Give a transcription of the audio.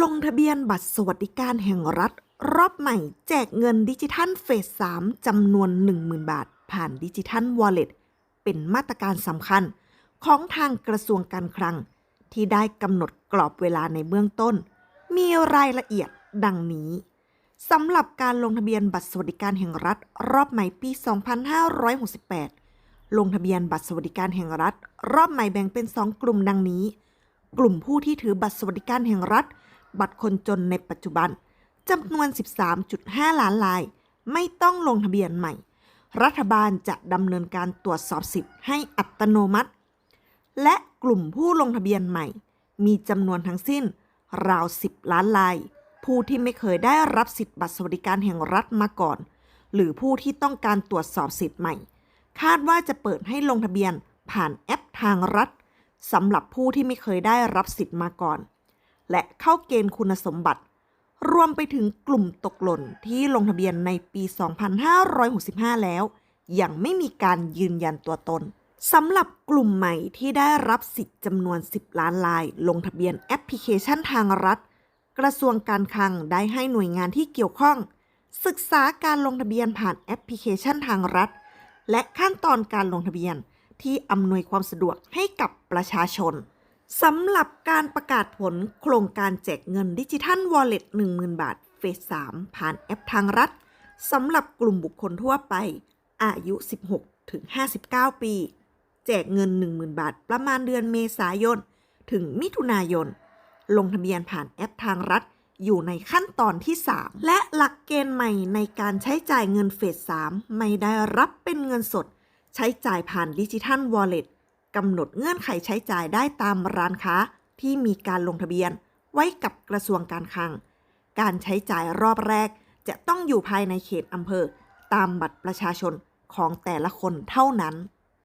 ลงทะเบียนบัตรสวัสดิการแห่งรัฐ รอบใหม่แจกเงินดิจิทัลเฟส 3 จำนวน 10,000 บาท ผ่านดิจิทัลวอลเล็ตเป็นมาตรการสำคัญ ของทางกระทรวงการคลัง ที่ได้กำหนดกรอบเวลาในเบื้องต้น มีรายละเอียดดังนี้สำหรับการลงทะเบียนบัตรสวัสดิการแห่งรัฐ รอบใหม่ปี 2568 ลงทะเบียนบัตรสวัสดิการแห่งรัฐ รอบใหม่แบ่งเป็น 2 กลุ่มดังนี้ กลุ่มผู้ที่ถือบัตรสวัสดิการแห่งรัฐ บัตรคนจนในปัจจุบันจำนวน 13.5 ล้านลาย ไม่ต้องลงทะเบียนใหม่ รัฐบาลจะดำเนินการตรวจสอบสิทธิ์ให้อัตโนมัติ และกลุ่มผู้ลงทะเบียนใหม่ มีจำนวนทั้งสิ้น ราว 10 ล้านลาย ผู้ที่ไม่เคยได้รับสิทธิ์บัตรสวัสดิการแห่งรัฐมาก่อน หรือผู้ที่ต้องการตรวจสอบสิทธิ์ใหม่ คาดว่าจะเปิดให้ลงทะเบียนผ่านแอปทางรัฐสำหรับผู้ที่ไม่เคยได้รับสิทธิ์มาก่อน และเข้าเกณฑ์คุณสมบัติ รวมไปถึงกลุ่มตกหล่นที่ลงทะเบียนในปี 2565 แล้ว ยังไม่มีการยืนยันตัวตนสำหรับกลุ่มใหม่ที่ได้รับสิทธิ์จำนวน 10 ล้านลาย ลงทะเบียนแอปพลิเคชันทางรัฐ กระทรวงการคลังได้ให้หน่วยงานที่เกี่ยวข้อง ศึกษาการลงทะเบียนผ่านแอปพลิเคชันทางรัฐ และขั้นตอนการลงทะเบียนที่อำนวยความสะดวกให้กับประชาชน สำหรับการประกาศผลโครงการแจกเงินดิจิทัลวอลเล็ต10,000 บาท เฟส 3 ผ่านแอปทางรัฐสำหรับกลุ่มบุคคลทั่วไป อายุ 16 ถึง 59 ปี แจกเงิน 10,000 บาท ประมาณเดือนเมษายน ถึงมิถุนายน ลงทะเบียนผ่านแอปทางรัฐ อยู่ในขั้นตอนที่ 3 และหลักเกณฑ์ใหม่ในการใช้จ่ายเงินเฟส 3 ไม่ได้รับเป็นเงินสด ใช้จ่ายผ่านดิจิทัลวอลเล็ต กำหนดเงื่อนไขใช้จ่ายได้ตามร้านค้าที่มีการลงทะเบียน ไว้กับกระทรวงการคลัง การใช้จ่ายรอบแรก จะต้องอยู่ภายในเขตอำเภอ ตามบัตรประชาชนของแต่ละคนเท่านั้น